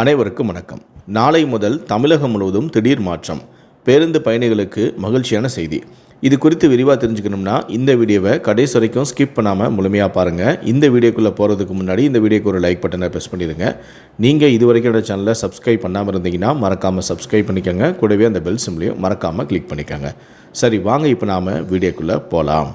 அனைவருக்கும் வணக்கம். நாளை முதல் தமிழகம் முழுவதும் திடீர் மாற்றம். பேருந்து பயணிகளுக்கு மகிழ்ச்சியான செய்தி. இது குறித்து விரிவாக தெரிஞ்சுக்கணும்னா இந்த வீடியோவை கடைசி வரைக்கும் ஸ்கிப் பண்ணாமல் முழுமையாக பாருங்கள் இந்த வீடியோக்குள்ளே போகிறதுக்கு முன்னாடி இந்த வீடியோக்கு ஒரு லைக் பட்டனை ப்ரெஸ் பண்ணிடுங்க. நீங்கள் இது வரைக்கும் என்னோட சேனலை சப்ஸ்கிரைப் பண்ணாமல் இருந்தீங்கன்னா மறக்காமல் சப்ஸ்கிரைப் பண்ணிக்கோங்க. கூடவே அந்த பெல் சிம்லையும் மறக்காமல் கிளிக் பண்ணிக்கோங்க. சரி வாங்க இப்போ நாம் வீடியோக்குள்ளே போகலாம்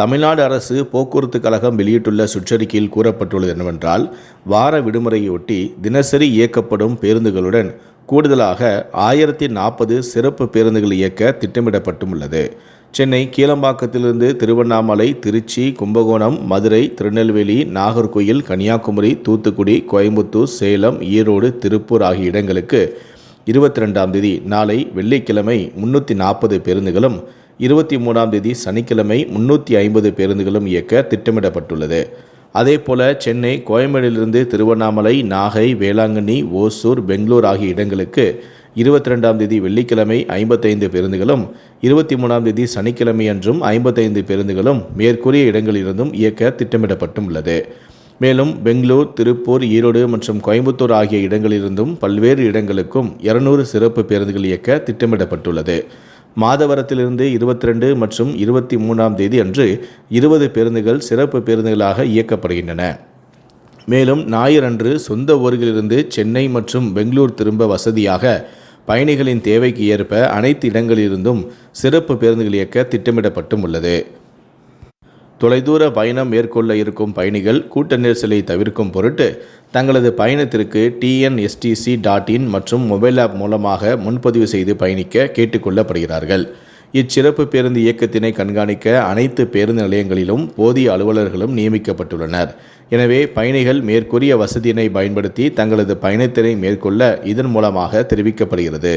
தமிழ்நாடு அரசு போக்குவரத்து கழகம் வெளியிட்டுள்ள சுற்றறிக்கையில் கூறப்பட்டுள்ளது என்னவென்றால் வார விடுமுறையொட்டி தினசரி இயக்கப்படும் பேருந்துகளுடன் கூடுதலாக ஆயிரத்தி நாற்பது சிறப்பு பேருந்துகள் இயக்க திட்டமிடப்பட்டுள்ளது. சென்னை கீழம்பாக்கத்திலிருந்து திருவண்ணாமலை திருச்சி கும்பகோணம் மதுரை திருநெல்வேலி நாகர்கோயில் கன்னியாகுமரி தூத்துக்குடி கோயம்புத்தூர் சேலம் ஈரோடு திருப்பூர் ஆகிய இடங்களுக்கு இருபத்தி ரெண்டாம் தேதி நாளை வெள்ளிக்கிழமை முன்னூற்றி நாற்பது பேருந்துகளும் இருபத்தி மூணாம் தேதி சனிக்கிழமை முன்னூற்றி ஐம்பது பேருந்துகளும் இயக்க திட்டமிடப்பட்டுள்ளது. அதேபோல சென்னை கோயம்பேடிலிருந்து திருவண்ணாமலை நாகை வேளாங்கண்ணி ஓசூர் பெங்களூர் ஆகிய இடங்களுக்கு இருபத்தி ரெண்டாம் தேதி வெள்ளிக்கிழமை ஐம்பத்தைந்து பேருந்துகளும் இருபத்தி மூணாம் தேதி சனிக்கிழமை அன்றும் ஐம்பத்தைந்து பேருந்துகளும் மேற்கூறிய இடங்களிலிருந்தும் இயக்க திட்டமிடப்பட்டும் உள்ளது மேலும் பெங்களூர் திருப்பூர் ஈரோடு மற்றும் கோயம்புத்தூர் ஆகிய இடங்களிலிருந்தும் பல்வேறு இடங்களுக்கும் இருநூறு சிறப்பு பேருந்துகள் இயக்க திட்டமிடப்பட்டுள்ளது. மாதவரத்திலிருந்து இருபத்தி ரெண்டு மற்றும் இருபத்தி மூன்றாம் தேதி அன்று இருபது பேருந்துகள் சிறப்பு பேருந்துகளாக இயக்கப்படுகின்றன. மேலும் ஞாயிறன்று சொந்த ஊர்களிலிருந்து சென்னை மற்றும் பெங்களூர் திரும்ப வசதியாக பயணிகளின் தேவைக்கு ஏற்ப அனைத்து இடங்களிலிருந்தும் சிறப்பு பேருந்துகள் இயக்க திட்டமிடப்பட்டும் உள்ளது. தொலைதூர பயணம் மேற்கொள்ள இருக்கும் பயணிகள் கூட்ட நெரிசலை தவிர்க்கும் பொருட்டு தங்களது பயணத்திற்கு டிஎன்எஸ்டிசி டாட் இன் மற்றும் மொபைல் ஆப் மூலமாக முன்பதிவு செய்து பயணிக்க கேட்டுக்கொள்ளப்படுகிறார்கள். இச்சிறப்பு பேருந்து இயக்கத்தினை கண்காணிக்க அனைத்து பேருந்து நிலையங்களிலும் போதிய அலுவலர்களும் நியமிக்கப்பட்டுள்ளனர். எனவே பயணிகள் மேற்கூறிய வசதியினை பயன்படுத்தி தங்களது பயணத்தினை மேற்கொள்ள இதன் மூலமாக தெரிவிக்கப்படுகிறது.